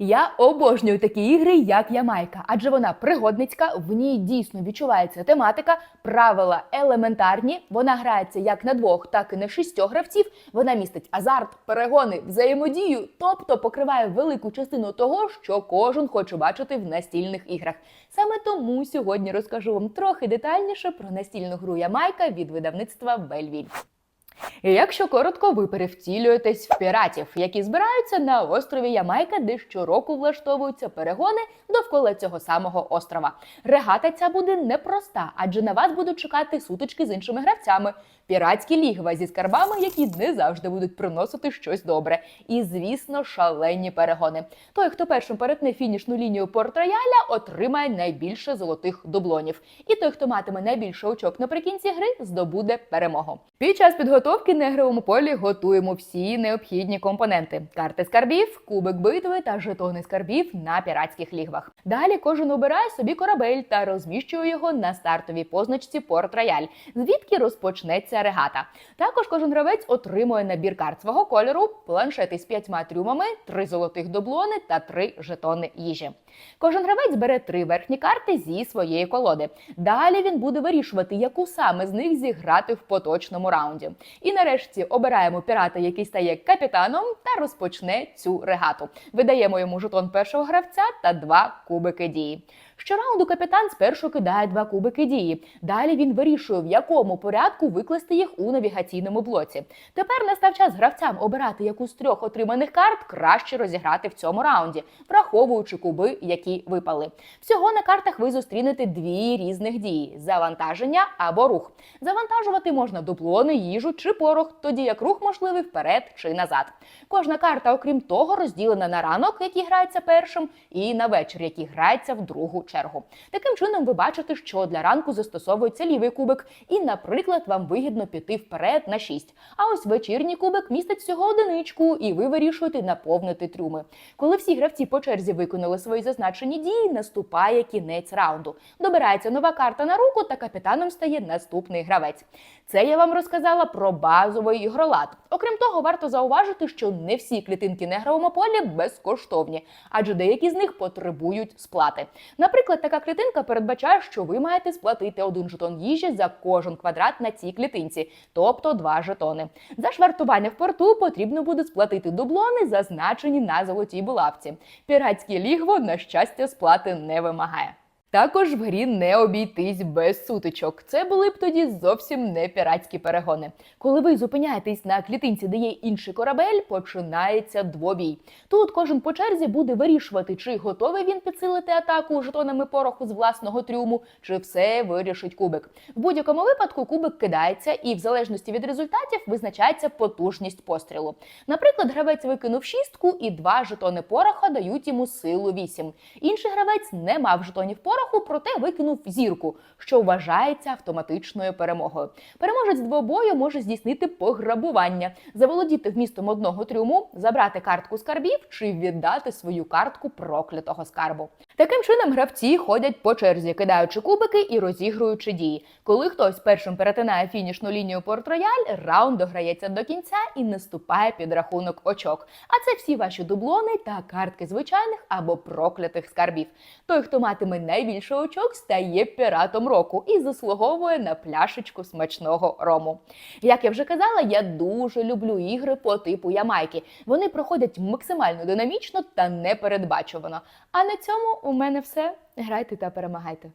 Я обожнюю такі ігри, як Ямайка, адже вона пригодницька, в ній дійсно відчувається тематика, правила елементарні. Вона грається як на двох, так і на шістьох гравців. Вона містить азарт, перегони, взаємодію, тобто покриває велику частину того, що кожен хоче бачити в настільних іграх. Саме тому сьогодні розкажу вам трохи детальніше про настільну гру Ямайка від видавництва Бельвіль. І якщо коротко, ви перевтілюєтесь в піратів, які збираються на острові Ямайка, де щороку влаштовуються перегони довкола цього самого острова. Регата ця буде непроста, адже на вас будуть чекати сутички з іншими гравцями, піратські лігва зі скарбами, які не завжди будуть приносити щось добре. І, звісно, шалені перегони. Той, хто першим перетне фінішну лінію порт-рояля, отримає найбільше золотих дублонів. І той, хто матиме найбільше очок наприкінці гри, здобуде перемогу. Під час підготовки на ігровому полі готуємо всі необхідні компоненти: карти скарбів, кубик битви та жетони скарбів на піратських лігвах. Далі кожен обирає собі корабель та розміщує його на стартовій позначці Порт-Рояль, звідки розпочнеться регата. Також кожен гравець отримує набір карт свого кольору, планшети з п'ятьма трюмами, три золотих дублони та три жетони їжі. Кожен гравець бере три верхні карти зі своєї колоди. Далі він буде вирішувати, яку саме з них зіграти в поточному раунді. І нарешті обираємо пірата, який стає капітаном, та розпочне цю регату. Видаємо йому жетон першого гравця та два кубики дії. Щораунду капітан спершу кидає два кубики дії. Далі він вирішує, в якому порядку викласти їх у навігаційному блоці. Тепер настав час гравцям обирати, яку з трьох отриманих карт краще розіграти в цьому раунді, враховуючи куби, які випали. Всього на картах ви зустрінете дві різних дії: завантаження або рух. Завантажувати можна дуплони, їжу чи порох, тоді як рух можливий вперед чи назад. Кожна карта, окрім того, розділена на ранок, який грається першим, і на вечір, який грається в другу чергу. Таким чином, ви бачите, що для ранку застосовується лівий кубик, і, наприклад, вам вигідно піти вперед на 6. А ось вечірній кубик містить всього одиничку, і ви вирішуєте наповнити трюми. Коли всі гравці по черзі виконали свої зазначені дії, наступає кінець раунду. Добирається нова карта на руку, та капітаном стає наступний гравець. Це я вам розказала про базовий ігролад. Окрім того, варто зауважити, що не всі клітинки на ігровому полі безкоштовні, адже деякі з них потребують сплати. Наприклад, така клітинка передбачає, що ви маєте сплатити один жетон їжі за кожен квадрат на цій клітинці, тобто два жетони. За швартування в порту потрібно буде сплатити дублони, зазначені на золотій булавці. Піратське лігво, на щастя, сплати не вимагає. Також в грі не обійтись без сутичок. Це були б тоді зовсім не піратські перегони. Коли ви зупиняєтесь на клітинці, де є інший корабель, починається двобій. Тут кожен по черзі буде вирішувати, чи готовий він підсилити атаку жетонами пороху з власного трюму, чи все вирішить кубик. В будь-якому випадку кубик кидається, і в залежності від результатів визначається потужність пострілу. Наприклад, гравець викинув шістку, і два жетони пороха дають йому силу 8. Інший гравець не мав жетонів пороху, проте викинув зірку, що вважається автоматичною перемогою. Переможець двобою може здійснити пограбування, заволодіти вмістом одного трюму, забрати картку скарбів чи віддати свою картку проклятого скарбу. Таким чином, гравці ходять по черзі, кидаючи кубики і розігруючи дії. Коли хтось першим перетинає фінішну лінію порт-рояль, раунд дограється до кінця і наступає підрахунок очок. А це всі ваші дублони та картки звичайних або проклятих скарбів. Той, хто матиме найбільше очок, стає піратом року і заслуговує на пляшечку смачного рому. Як я вже казала, я дуже люблю ігри по типу Ямайки. Вони проходять максимально динамічно та непередбачувано. А на цьому у мене все. Грайте та перемагайте.